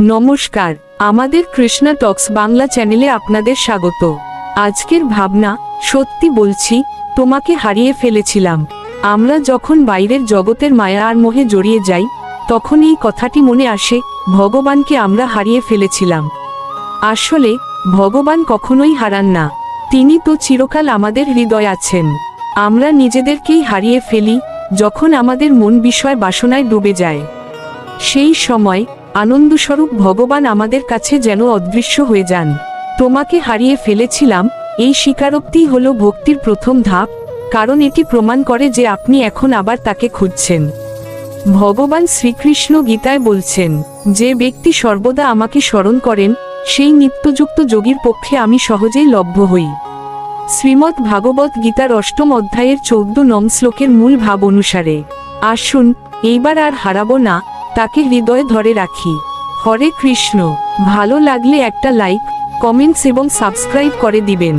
নমস্কার, আমাদের কৃষ্ণা টক্স বাংলা চ্যানেলে আপনাদের স্বাগত। আজকের ভাবনা, সত্যি বলছি, তোমাকে হারিয়ে ফেলেছিলাম। আমরা যখন বাইরের জগতের মায়া আর মোহে জড়িয়ে যাই, তখন এই কথাটি মনে আসে, ভগবানকে আমরা হারিয়ে ফেলেছিলাম। আসলে, ভগবান কখনোই হারান না। তিনি তো চিরকাল আমাদের হৃদয় আছেন। আমরা নিজেদেরকেই হারিয়ে ফেলি, যখন আমাদের মন বিষয় বাসনায় ডুবে যায়। সেই সময় আনন্দস্বরূপ ভগবান আমাদের কাছে যেন অদৃশ্য হয়ে যান। তোমাকে হারিয়ে ফেলেছিলাম, এই স্বীকারোক্তি হল ভক্তির প্রথম ধাপ, কারণ এটি প্রমাণ করে যে আপনি এখন আবার তাকে খুঁজছেন। ভগবান শ্রীকৃষ্ণ গীতায় বলছেন, যে ব্যক্তি সর্বদা আমাকে স্মরণ করেন, সেই নিত্যযুক্ত যোগীর পক্ষে আমি সহজেই লভ্য হই। শ্রীমদ্ ভাগবত গীতার অষ্টম অধ্যায়ের চৌদ্দ নম শ্লোকের মূল ভাব অনুসারে, আসুন, এইবার আর হারাবো না তাকে হৃদয়ে ধরে রাখি। হরে কৃষ্ণ, ভালো লাগলে একটা লাইক কমেন্টস এবং সাবস্ক্রাইব করে দিবেন।